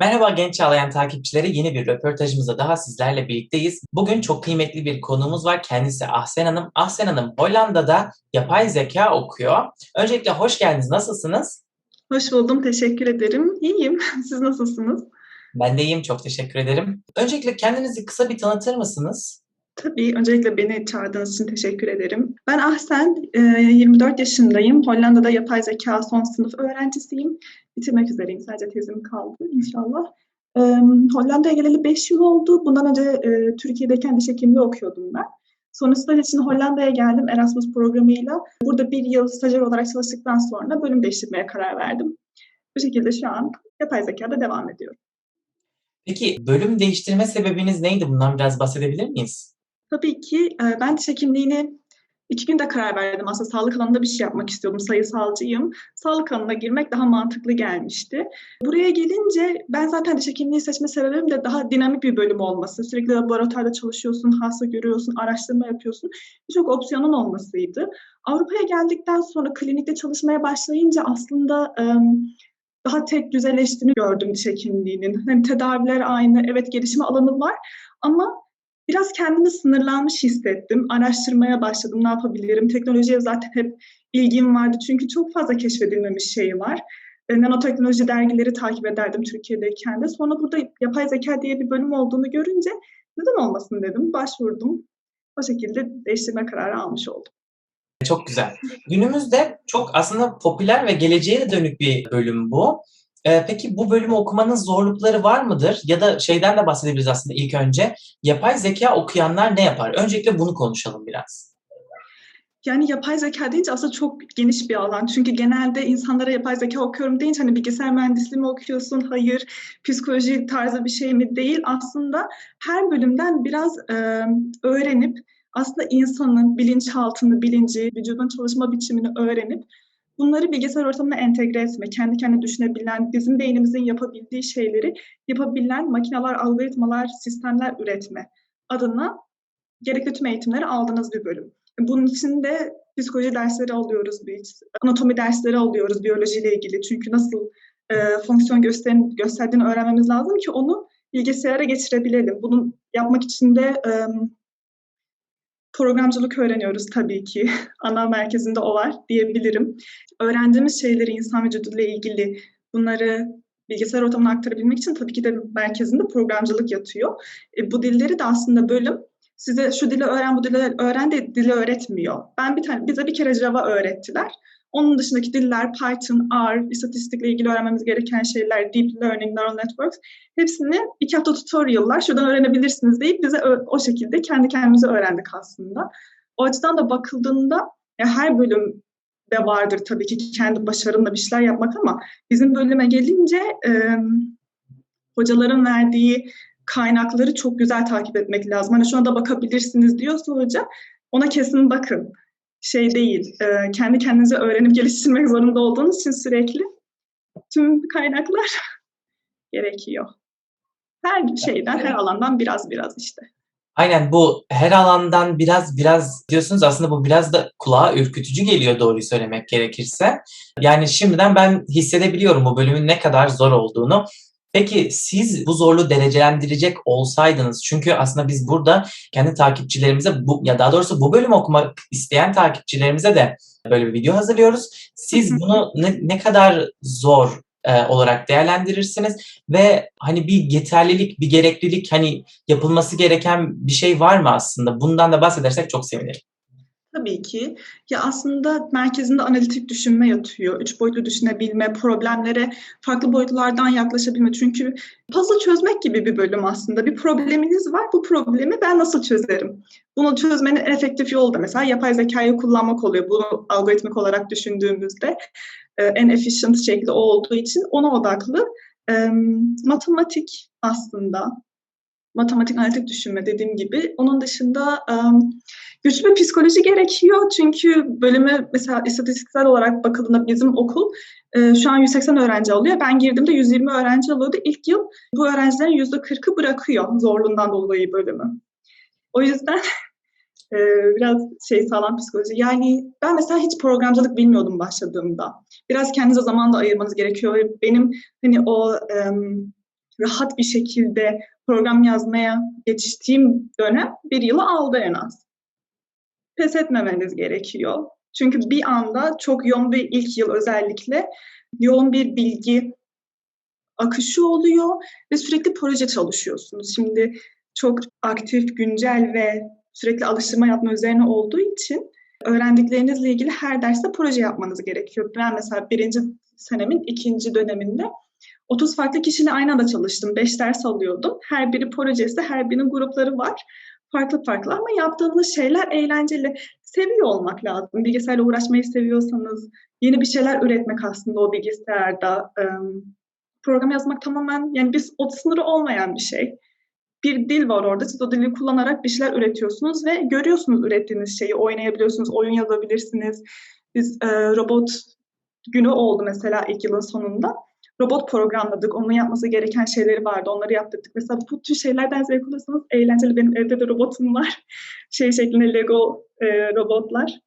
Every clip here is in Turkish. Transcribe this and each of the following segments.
Merhaba Genç Çağlayan takipçileri. Yeni bir röportajımızda daha sizlerle birlikteyiz. Bugün çok kıymetli bir konuğumuz var. Kendisi Ahsen Hanım. Ahsen Hanım Hollanda'da yapay zeka okuyor. Öncelikle hoş geldiniz. Nasılsınız? Hoş buldum. Teşekkür ederim. İyiyim. Siz nasılsınız? Ben de iyiyim. Çok teşekkür ederim. Öncelikle kendinizi kısa bir tanıtır mısınız? Tabii. Öncelikle beni çağırdığınız için teşekkür ederim. Ben Ahsen, 24 yaşındayım. Hollanda'da yapay zeka son sınıf öğrencisiyim. Bitirmek üzereyim. Sadece tezim kaldı inşallah. Hollanda'ya geleli 5 yıl oldu. Bundan önce Türkiye'deyken diş hekimliği okuyordum ben. Sonrasında için Hollanda'ya geldim Erasmus programıyla. Burada bir yıl stajyer olarak çalıştıktan sonra bölüm değiştirmeye karar verdim. Bu şekilde şu an yapay zekada devam ediyorum. Peki bölüm değiştirme sebebiniz neydi? Bundan biraz bahsedebilir miyiz? Tabii ki ben diş hekimliğini iki günde karar verdim. Aslında sağlık alanında bir şey yapmak istiyordum. Sayısalcıyım. Sağlık alanına girmek daha mantıklı gelmişti. Buraya gelince ben zaten diş hekimliği seçme sebebim de daha dinamik bir bölüm olması. Sürekli laboratuvarda çalışıyorsun, hasta görüyorsun, araştırma yapıyorsun. Birçok opsiyonun olmasıydı. Avrupa'ya geldikten sonra klinikte çalışmaya başlayınca aslında daha tek düzeleştiğini gördüm diş hekimliğinin. Hem tedaviler aynı, evet gelişme alanı var ama biraz kendimi sınırlanmış hissettim. Araştırmaya başladım, ne yapabilirim? Teknolojiye zaten hep ilgim vardı çünkü çok fazla keşfedilmemiş şey var. E, nanoteknoloji dergileri takip ederdim Türkiye'deyken de. Sonra burada yapay zeka diye bir bölüm olduğunu görünce neden olmasın dedim, başvurdum. O şekilde değiştirme kararı almış oldum. Çok güzel. Günümüzde çok aslında popüler ve geleceğe dönük bir bölüm bu. Ee, peki bu bölümü okumanın zorlukları var mıdır? Ya da şeyden de bahsedebiliriz aslında ilk önce. Yapay zeka okuyanlar ne yapar? Öncelikle bunu konuşalım biraz. Yani yapay zeka deyince aslında çok geniş bir alan. Çünkü genelde insanlara yapay zeka okuyorum deyince hani bilgisayar mühendisliği mi okuyorsun? Hayır. Psikoloji tarzı bir şey mi? Değil. Aslında her bölümden biraz e, öğrenip aslında insanın bilinçaltını, bilinci, vücudun çalışma biçimini öğrenip bunları bilgisayar ortamına entegre etme, kendi kendine düşünebilen, bizim beynimizin yapabildiği şeyleri yapabilen makineler, algoritmalar, sistemler üretme adına gerekli tüm eğitimleri aldığınız bir bölüm. Bunun için de psikoloji dersleri alıyoruz anatomi dersleri alıyoruz biyolojiyle ilgili. Çünkü nasıl e, fonksiyon gösterin, gösterdiğini öğrenmemiz lazım ki onu bilgisayara geçirebilelim. Bunu yapmak için de e, Programcılık öğreniyoruz tabii ki. Ana merkezinde o var diyebilirim. Öğrendiğimiz şeyleri insan vücuduyla ilgili bunları bilgisayar ortamına aktarabilmek için tabii ki de merkezinde programcılık yatıyor. E, bu dilleri de aslında bölüm size şu dili öğren, bu dili öğren de dili öğretmiyor. Ben bir tane bize bir kere Java öğrettiler. Onun dışındaki diller Python, R, istatistikle ilgili öğrenmemiz gereken şeyler, Deep Learning, Neural Networks hepsini iki hafta tutorial'lar şuradan öğrenebilirsiniz deyip bize o şekilde kendi kendimize öğrendik aslında. O açıdan da bakıldığında ya her bölüm de vardır tabii ki kendi başarınla bir şeyler yapmak ama bizim bölüme gelince e, hocaların verdiği kaynakları çok güzel takip etmek lazım. Hani şuna da bakabilirsiniz diyorsa hoca ona kesin bakın şey değil, e, kendi kendinize öğrenip geliştirmek zorunda olduğunuz için sürekli tüm kaynaklar gerekiyor. Her şeyden, her alandan biraz biraz işte. Aynen bu her alandan biraz biraz diyorsunuz aslında bu biraz da kulağa ürkütücü geliyor doğruyu söylemek gerekirse. Yani şimdiden ben hissedebiliyorum bu bölümün ne kadar zor olduğunu. Peki siz bu zorluğu derecelendirecek olsaydınız çünkü aslında biz burada kendi takipçilerimize bu ya daha doğrusu bu bölümü okumak isteyen takipçilerimize de böyle bir video hazırlıyoruz. Siz bunu ne, ne kadar zor e, olarak değerlendirirsiniz ve hani bir yeterlilik, bir gereklilik hani yapılması gereken bir şey var mı aslında? Bundan da bahsedersek çok sevinirim. Tabii ki. Ya aslında merkezinde analitik düşünme yatıyor. Üç boyutlu düşünebilme, problemlere farklı boyutlardan yaklaşabilme. Çünkü puzzle çözmek gibi bir bölüm aslında. Bir probleminiz var. Bu problemi ben nasıl çözerim? Bunu çözmenin en efektif yolu da mesela yapay zekayı kullanmak oluyor. Bunu algoritmik olarak düşündüğümüzde e, en efficient şekli o olduğu için ona odaklı. Matematik aslında matematik analitik düşünme dediğim gibi. Onun dışında güçlü bir psikoloji gerekiyor. Çünkü bölümü mesela istatistiksel olarak bakıldığında bizim okul şu an 180 öğrenci alıyor. Ben girdiğimde 120 öğrenci alıyordu. İlk yıl bu öğrencilerin %40'ı bırakıyor zorluğundan dolayı bölümü. O yüzden biraz şey sağlam psikoloji. Yani ben mesela hiç programcılık bilmiyordum başladığımda. Biraz kendinize zaman da ayırmanız gerekiyor. Benim hani o rahat bir şekilde program yazmaya geçtiğim dönem bir yılı aldı en az. Pes etmemeniz gerekiyor. Çünkü bir anda çok yoğun bir ilk yıl özellikle yoğun bir bilgi akışı oluyor ve sürekli proje çalışıyorsunuz. Şimdi çok aktif, güncel ve sürekli alıştırma yapma üzerine olduğu için öğrendiklerinizle ilgili her derste proje yapmanız gerekiyor. Ben mesela birinci senemin ikinci döneminde 30 farklı kişiyle aynı anda çalıştım. 5 ders alıyordum. Her biri projesi, her birinin grupları var. Farklı farklı ama yaptığınız şeyler eğlenceli. Seviyor olmak lazım. Bilgisayarla uğraşmayı seviyorsanız, yeni bir şeyler üretmek aslında o bilgisayarda. Program yazmak tamamen yani bir o sınırı olmayan bir şey. Bir dil var orada. Siz o dili kullanarak bir şeyler üretiyorsunuz ve görüyorsunuz ürettiğiniz şeyi. Oynayabiliyorsunuz, oyun yazabilirsiniz. Biz e, robot günü oldu mesela ilk yılın sonunda robot programladık. Onun yapması gereken şeyleri vardı. Onları yaptırdık. Mesela bu tür şeylerden zevk alırsanız eğlenceli. Benim evde de robotum var. Şey şeklinde Lego e, robotlar.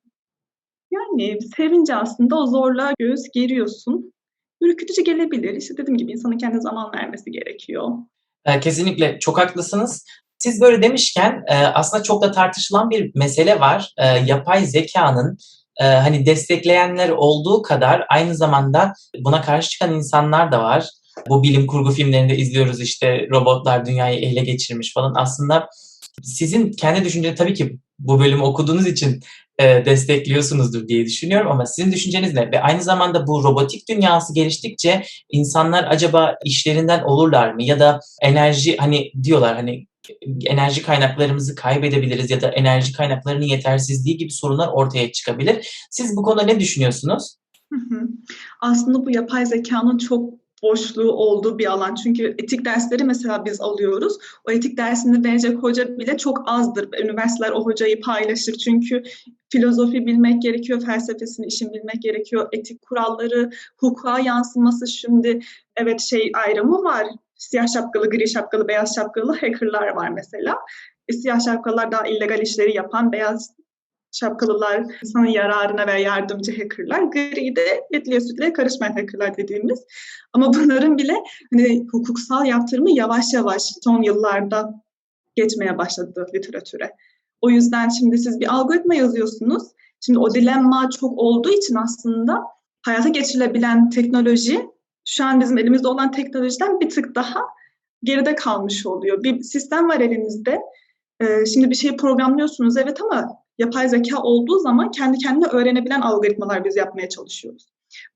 Yani sevince aslında o zorluğa göğüs geriyorsun. Ürkütücü gelebilir. İşte dediğim gibi insanın kendi zaman vermesi gerekiyor. Kesinlikle çok haklısınız. Siz böyle demişken aslında çok da tartışılan bir mesele var. Yapay zekanın hani destekleyenler olduğu kadar aynı zamanda buna karşı çıkan insanlar da var. Bu bilim kurgu filmlerinde izliyoruz işte robotlar dünyayı ele geçirmiş falan. Aslında sizin kendi düşünceniz tabii ki bu bölümü okuduğunuz için e, destekliyorsunuzdur diye düşünüyorum ama sizin düşünceniz ne? Ve aynı zamanda bu robotik dünyası geliştikçe insanlar acaba işlerinden olurlar mı? Ya da enerji hani diyorlar hani enerji kaynaklarımızı kaybedebiliriz ya da enerji kaynaklarının yetersizliği gibi sorunlar ortaya çıkabilir. Siz bu konuda ne düşünüyorsunuz? Aslında bu yapay zekanın çok boşluğu olduğu bir alan. Çünkü etik dersleri mesela biz alıyoruz. O etik dersini verecek hoca bile çok azdır. Üniversiteler o hocayı paylaşır. Çünkü filozofi bilmek gerekiyor, felsefesini, işin bilmek gerekiyor. Etik kuralları, hukuka yansıması şimdi evet şey ayrımı var. Siyah şapkalı, gri şapkalı, beyaz şapkalı hackerlar var mesela. E, siyah şapkalar daha illegal işleri yapan, beyaz şapkalılar insanın yararına veya yardımcı hackerlar, gri de etliye sütlüye karışmayan hackerlar dediğimiz. Ama bunların bile hani hukuksal yaptırımı yavaş yavaş son yıllarda geçmeye başladı literatüre. O yüzden şimdi siz bir algoritma yazıyorsunuz. Şimdi o dilemma çok olduğu için aslında hayata geçirilebilen teknoloji şu an bizim elimizde olan teknolojiden bir tık daha geride kalmış oluyor. Bir sistem var elinizde. Ee, şimdi bir şeyi programlıyorsunuz evet ama yapay zeka olduğu zaman kendi kendine öğrenebilen algoritmalar biz yapmaya çalışıyoruz.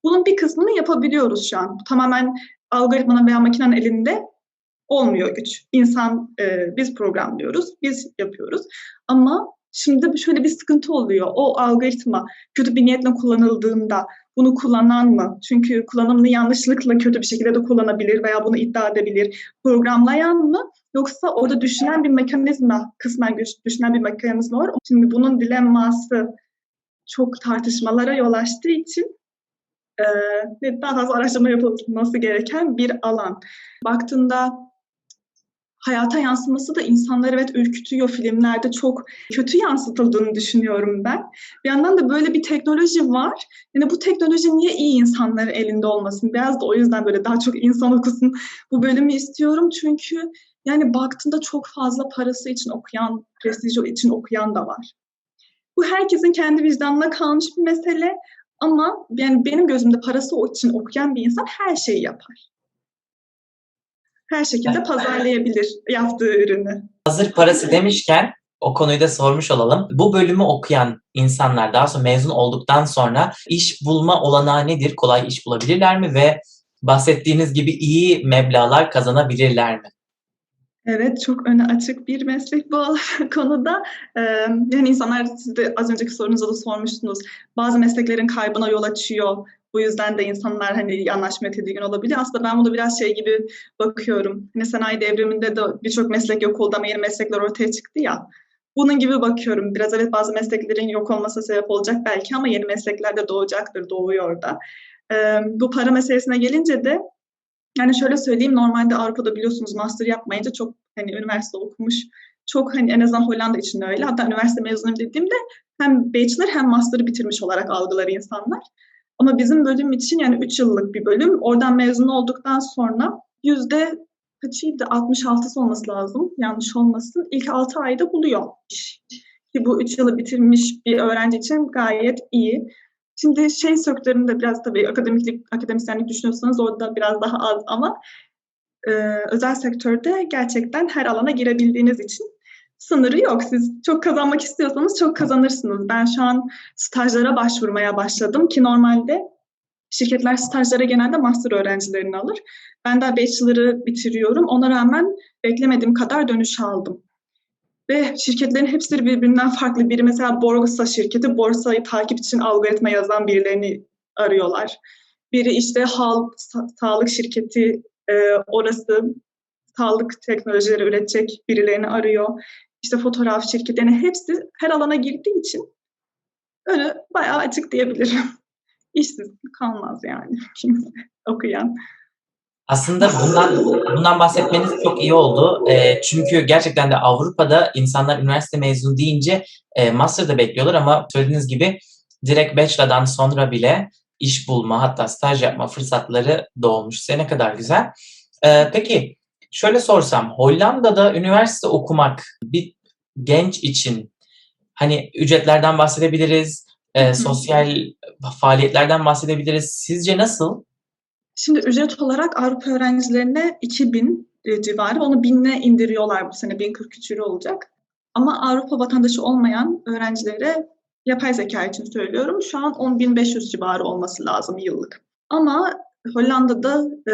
Bunun bir kısmını yapabiliyoruz şu an. Tamamen algoritmanın veya makinenin elinde olmuyor güç. İnsan, e, biz programlıyoruz, biz yapıyoruz. Ama şimdi şöyle bir sıkıntı oluyor. O algoritma kötü bir niyetle kullanıldığında bunu kullanan mı? Çünkü kullanımını yanlışlıkla kötü bir şekilde de kullanabilir veya bunu iddia edebilir. Programlayan mı? Yoksa orada düşünen bir mekanizma, kısmen düşünen bir mekanizma var. Şimdi bunun dilemması çok tartışmalara yol açtığı için e, daha fazla araştırma yapılması gereken bir alan. Baktığında hayata yansıması da insanları evet ürkütüyor filmlerde çok kötü yansıtıldığını düşünüyorum ben. Bir yandan da böyle bir teknoloji var. Yani bu teknoloji niye iyi insanların elinde olmasın? Biraz da o yüzden böyle daha çok insan okusun bu bölümü istiyorum. Çünkü yani baktığında çok fazla parası için okuyan, prestiji için okuyan da var. Bu herkesin kendi vicdanına kalmış bir mesele ama yani benim gözümde parası için okuyan bir insan her şeyi yapar her şekilde pazarlayabilir yaptığı ürünü. Hazır parası demişken o konuyu da sormuş olalım. Bu bölümü okuyan insanlar daha sonra mezun olduktan sonra iş bulma olanağı nedir? Kolay iş bulabilirler mi ve bahsettiğiniz gibi iyi meblalar kazanabilirler mi? Evet, çok öne açık bir meslek bu konuda. Ee, yani insanlar, siz de az önceki sorunuzda da sormuştunuz. Bazı mesleklerin kaybına yol açıyor. Bu yüzden de insanlar hani anlaşmaya tedirgin olabilir. Aslında ben bunu biraz şey gibi bakıyorum. Hani sanayi devriminde de birçok meslek yok oldu ama yeni meslekler ortaya çıktı ya. Bunun gibi bakıyorum. Biraz evet bazı mesleklerin yok olması sebep olacak belki ama yeni meslekler de doğacaktır, doğuyor da. Ee, bu para meselesine gelince de yani şöyle söyleyeyim normalde Avrupa'da biliyorsunuz master yapmayınca çok hani üniversite okumuş çok hani en azından Hollanda için öyle. Hatta üniversite mezunuyum dediğimde hem bachelor hem master'ı bitirmiş olarak algılar insanlar. Ama bizim bölüm için yani 3 yıllık bir bölüm. Oradan mezun olduktan sonra yüzde kaçıydı? 66'sı olması lazım. Yanlış olmasın. İlk 6 ayda buluyor. Ki bu 3 yılı bitirmiş bir öğrenci için gayet iyi. Şimdi şey sektöründe biraz tabii akademiklik, akademisyenlik düşünüyorsanız orada biraz daha az ama e, özel sektörde gerçekten her alana girebildiğiniz için sınırı yok. Siz çok kazanmak istiyorsanız çok kazanırsınız. Ben şu an stajlara başvurmaya başladım ki normalde şirketler stajlara genelde master öğrencilerini alır. Ben daha bachelor'ı bitiriyorum. Ona rağmen beklemediğim kadar dönüş aldım. Ve şirketlerin hepsi birbirinden farklı. Biri mesela borsa şirketi, borsayı takip için algoritma yazan birilerini arıyorlar. Biri işte hal, sa- sağlık şirketi, e, orası sağlık teknolojileri üretecek birilerini arıyor. İşte fotoğraf şirketi, yani hepsi her alana girdiği için öyle bayağı açık diyebilirim. İşsiz kalmaz yani kimse okuyan. Aslında bundan bundan bahsetmeniz çok iyi oldu. Eee, çünkü gerçekten de Avrupa'da insanlar üniversite mezunu deyince eee, master'da bekliyorlar ama söylediğiniz gibi direkt bachelor'dan sonra bile iş bulma hatta staj yapma fırsatları doğmuş. Size ne kadar güzel. Eee, peki şöyle sorsam Hollanda'da üniversite okumak bir genç için hani ücretlerden bahsedebiliriz, hı. sosyal faaliyetlerden bahsedebiliriz. Sizce nasıl? Şimdi ücret olarak Avrupa öğrencilerine 2000 e, civarı, onu 1000'e indiriyorlar bu sene, 1043 euro olacak. Ama Avrupa vatandaşı olmayan öğrencilere yapay zeka için söylüyorum, şu an 10.500 civarı olması lazım yıllık. Ama Hollanda'da e,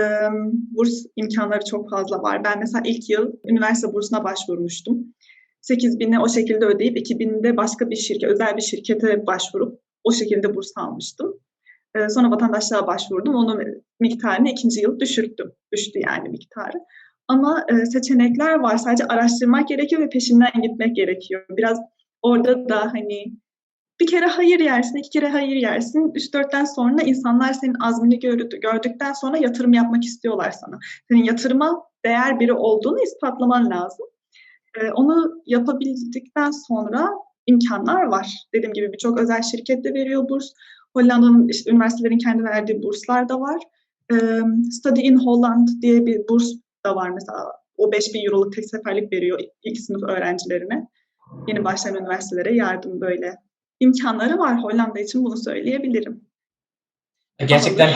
burs imkanları çok fazla var. Ben mesela ilk yıl üniversite bursuna başvurmuştum. 8000'i o şekilde ödeyip 2000'de başka bir şirket, özel bir şirkete başvurup o şekilde burs almıştım. Ee, Sonra vatandaşlığa başvurdum. Onun miktarını ikinci yıl düşürttüm. Düştü yani miktarı. Ama e, seçenekler var. Sadece araştırmak gerekiyor ve peşinden gitmek gerekiyor. Biraz orada da hani bir kere hayır yersin, iki kere hayır yersin. Üç dörtten sonra insanlar senin azmini gördü, gördükten sonra yatırım yapmak istiyorlar sana. Senin yatırıma değer biri olduğunu ispatlaman lazım. Ee, onu yapabildikten sonra imkanlar var. Dediğim gibi birçok özel şirket de veriyor burs. Hollanda'nın işte üniversitelerin kendi verdiği burslar da var. Study in Holland diye bir burs da var mesela. O 5000 euroluk tek seferlik veriyor ilk sınıf öğrencilerine. Yeni başlayan üniversitelere yardım böyle imkanları var Hollanda için bunu söyleyebilirim. Gerçekten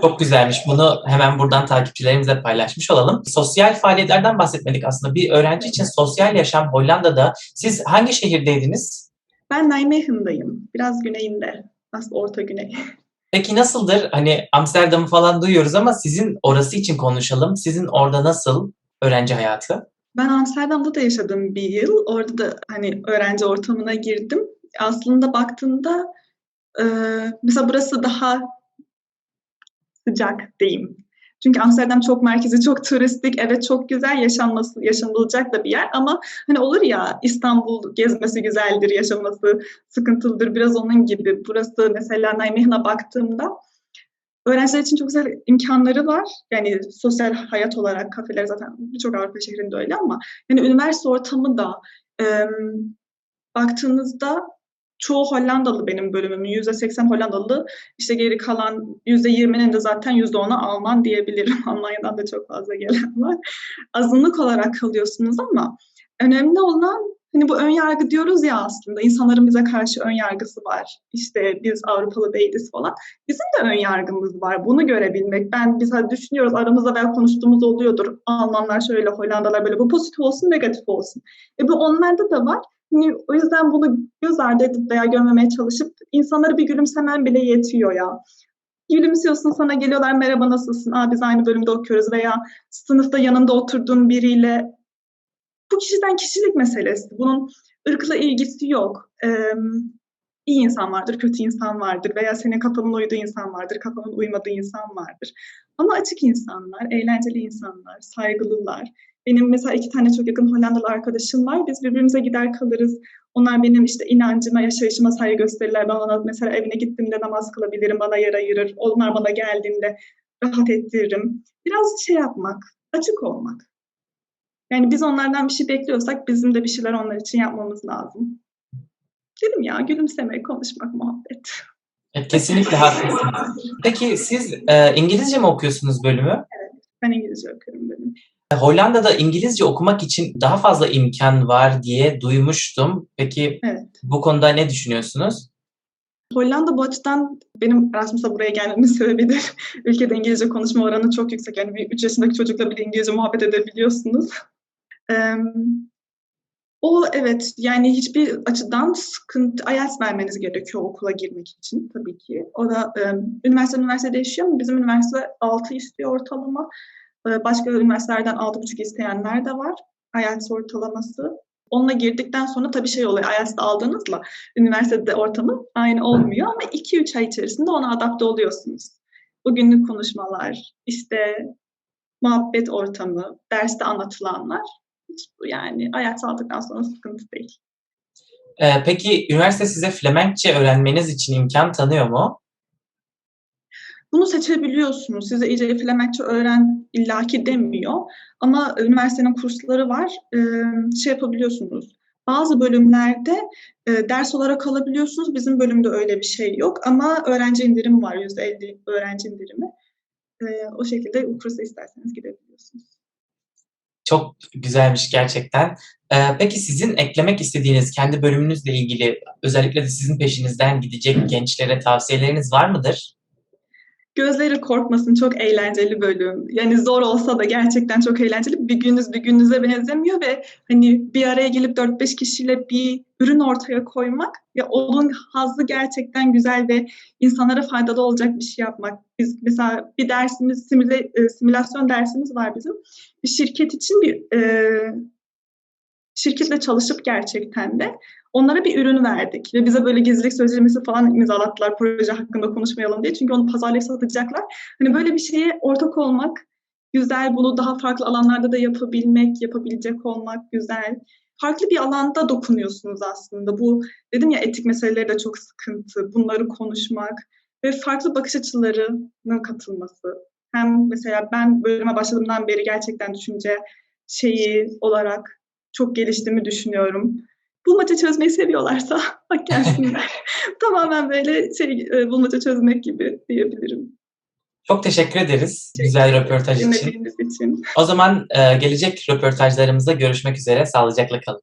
çok güzelmiş. Bunu hemen buradan takipçilerimizle paylaşmış olalım. Sosyal faaliyetlerden bahsetmedik aslında. Bir öğrenci için sosyal yaşam Hollanda'da. Siz hangi şehirdeydiniz? Ben Nijmegen'dayım. Biraz güneyinde. Aslında orta güney. Peki nasıldır? Hani Amsterdam'ı falan duyuyoruz ama sizin orası için konuşalım. Sizin orada nasıl öğrenci hayatı? Ben Amsterdam'da da yaşadım bir yıl. Orada da hani öğrenci ortamına girdim. Aslında baktığında e, mesela burası daha sıcak diyeyim. Çünkü Amsterdam çok merkezi, çok turistik. Evet çok güzel yaşanması, yaşanılacak da bir yer ama hani olur ya İstanbul gezmesi güzeldir, yaşaması sıkıntılıdır. Biraz onun gibi. Burası mesela Nijmegen'a baktığımda öğrenciler için çok güzel imkanları var. Yani sosyal hayat olarak kafeler zaten birçok Avrupa şehrinde öyle ama yani üniversite ortamı da e, baktığınızda çoğu Hollandalı benim bölümümün. %80 Hollandalı. İşte geri kalan %20'nin de zaten %10'u Alman diyebilirim. Almanya'dan da çok fazla gelen var. Azınlık olarak kalıyorsunuz ama önemli olan hani bu ön yargı diyoruz ya aslında insanların bize karşı ön yargısı var. İşte biz Avrupalı değiliz falan. Bizim de ön yargımız var. Bunu görebilmek. Ben biz hadi düşünüyoruz aramızda veya konuştuğumuz oluyordur. Almanlar şöyle, Hollandalar böyle. Bu pozitif olsun, negatif olsun. E bu onlarda da var. Hani o yüzden bunu göz ardı edip veya görmemeye çalışıp insanlara bir gülümsemen bile yetiyor ya. Gülümsüyorsun sana geliyorlar merhaba nasılsın? Aa biz aynı bölümde okuyoruz veya sınıfta yanında oturduğun biriyle bu kişiden kişilik meselesi. Bunun ırkla ilgisi yok. Ee, iyi insan vardır, kötü insan vardır veya senin kafanın uyduğu insan vardır, kafanın uymadığı insan vardır. Ama açık insanlar, eğlenceli insanlar, saygılılar. Benim mesela iki tane çok yakın Hollandalı arkadaşım var. Biz birbirimize gider kalırız. Onlar benim işte inancıma, yaşayışıma saygı gösterirler. Ben ona mesela evine gittiğimde namaz kılabilirim, bana yer ayırır. Onlar bana geldiğinde rahat ettiririm. Biraz şey yapmak, açık olmak. Yani biz onlardan bir şey bekliyorsak bizim de bir şeyler onlar için yapmamız lazım. Dedim ya gülümsemek, konuşmak, muhabbet. Evet, kesinlikle haklısınız. Peki siz e, İngilizce mi okuyorsunuz bölümü? Evet. Ben İngilizce okuyorum benim. Hollanda'da İngilizce okumak için daha fazla imkan var diye duymuştum. Peki Evet. bu konuda ne düşünüyorsunuz? Hollanda bu açıdan benim Erasmus'a buraya gelmemin sebebidir. Ülkede İngilizce konuşma oranı çok yüksek. Yani bir 3 yaşındaki çocukla bile İngilizce muhabbet edebiliyorsunuz. O evet yani hiçbir açıdan sıkıntı IELTS vermeniz gerekiyor okula girmek için tabii ki. O da üniversite üniversite değişiyor ama bizim üniversite 6 istiyor ortalama. Eee, başka üniversitelerden 6,5 isteyenler de var. IELTS ortalaması. Onunla girdikten sonra tabii şey oluyor. IELTS'de aldığınızla üniversitede ortamı aynı olmuyor ama 2-3 ay içerisinde ona adapte oluyorsunuz. O günlük konuşmalar, işte muhabbet ortamı, derste anlatılanlar yani IELTS aldıktan sonra sıkıntı değil. Eee, peki üniversite size Flemenkçe öğrenmeniz için imkan tanıyor mu? Bunu seçebiliyorsunuz. Size iyice Flemenkçe öğren illaki demiyor ama üniversitenin kursları var. Şey yapabiliyorsunuz. Bazı bölümlerde ders olarak alabiliyorsunuz. Bizim bölümde öyle bir şey yok ama öğrenci indirimi var. %50 öğrenci indirimi. O şekilde kursa isterseniz gidebiliyorsunuz. Çok güzelmiş gerçekten. Eee, peki sizin eklemek istediğiniz kendi bölümünüzle ilgili özellikle de sizin peşinizden gidecek gençlere tavsiyeleriniz var mıdır? Gözleri korkmasın, çok eğlenceli bölüm. Yani zor olsa da gerçekten çok eğlenceli. Bir gününüz bir gününüze benzemiyor ve hani bir araya gelip 4-5 kişiyle bir ürün ortaya koymak ve onun hazzı gerçekten güzel ve insanlara faydalı olacak bir şey yapmak. Biz mesela bir dersimiz, simüle, e, simülasyon dersimiz var bizim. Bir şirket için bir e, şirketle çalışıp gerçekten de onlara bir ürün verdik ve bize böyle gizlilik sözleşmesi falan imzalattılar proje hakkında konuşmayalım diye. Çünkü onu pazarlayıp satacaklar. Hani böyle bir şeye ortak olmak güzel, bunu daha farklı alanlarda da yapabilmek, yapabilecek olmak güzel. Farklı bir alanda dokunuyorsunuz aslında. Bu dedim ya etik meseleleri de çok sıkıntı. Bunları konuşmak ve farklı bakış açılarının katılması. Hem mesela ben bölüme başladığımdan beri gerçekten düşünce şeyi olarak çok geliştiğimi düşünüyorum. Bulmaca çözmeyi seviyorlarsa bak gelsinler. Tamamen böyle şey e, bulmaca çözmek gibi diyebilirim. Çok teşekkür ederiz güzel röportaj için. İçin. O zaman eee, gelecek röportajlarımızda görüşmek üzere. Sağlıcakla kalın.